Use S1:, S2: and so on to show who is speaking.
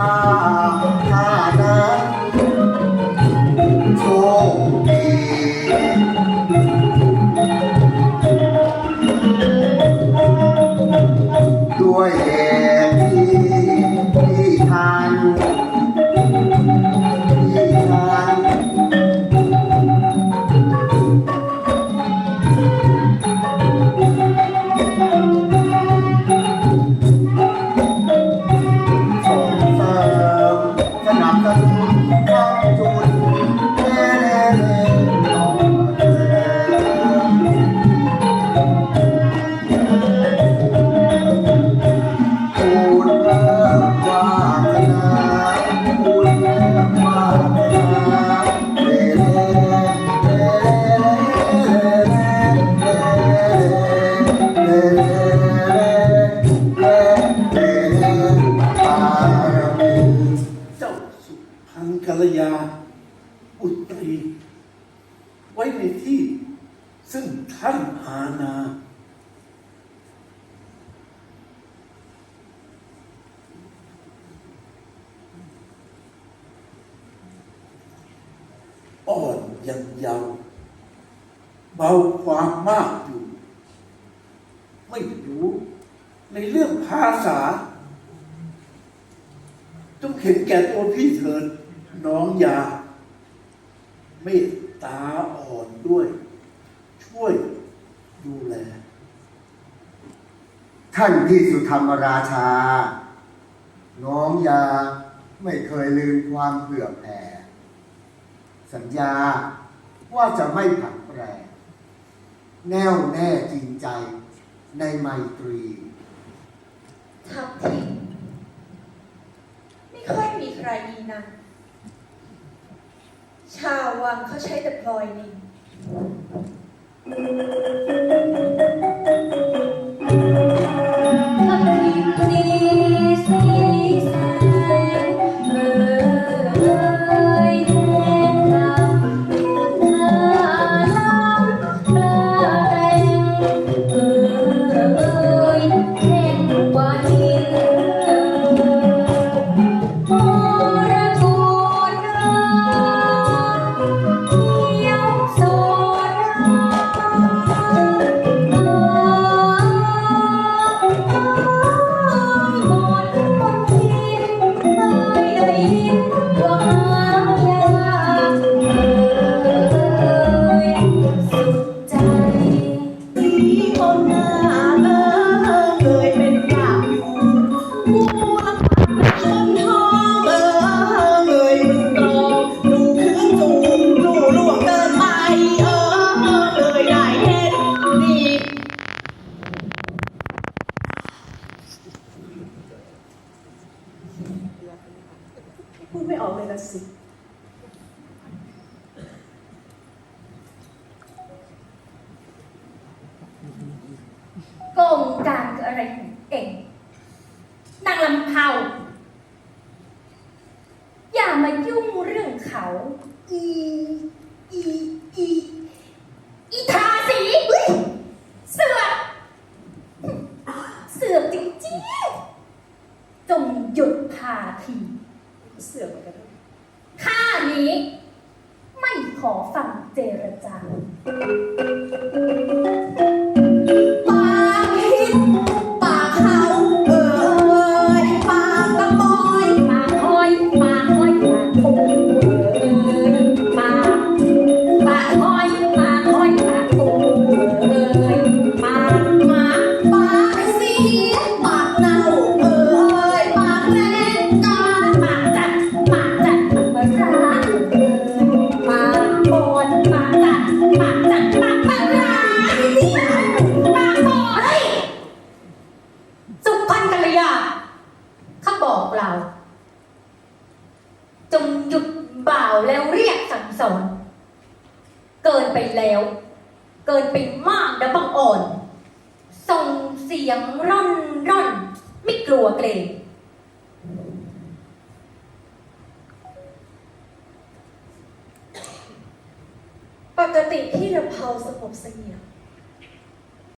S1: ด้วยเห อาณา
S2: อ่อนยังเยาวเบาความมากอยู่ ไม่รู้ ในเรื่องภาษาจงเห็นแก่ตัวพี่เถิดน้องยาเมตตาอ่อนด้วย ช่วย ดูแล
S1: ท่านพี่สุธรรมราชา น้องยาไม่เคยลืมความเผื่อแผ่ สัญญาว่าจะไม่ผันแปร แน่วแน่จริงใจในไมตรี
S3: ทับทิมไม่ค่อยมีใครดีนะชาววังเขาใช้แต่พลอยนิ
S4: ออกเลย
S5: ละสิ
S4: โกงกางคืออะไรของเองนางลำเผาอย่ามายุ่งเรื่องเขา อี อีทาสีเฮ้ยเสือกเสือกจริงๆ จงหยุดพาที
S5: เสือกเหมือนกัน
S4: ข้านี้ ไม่ขอฟังเจรจา พรรณกัลยาข้าบอกเรา จงหยุดบ่าวแล้วเรียกสั่งสอน เกินไปแล้ว เกินไปมากนะบังอ่อน ส่งเสียงร่อนร่อน ไม่กลัวเกรง
S3: ปกติพี่ลำเพาสงบเสงี่ยม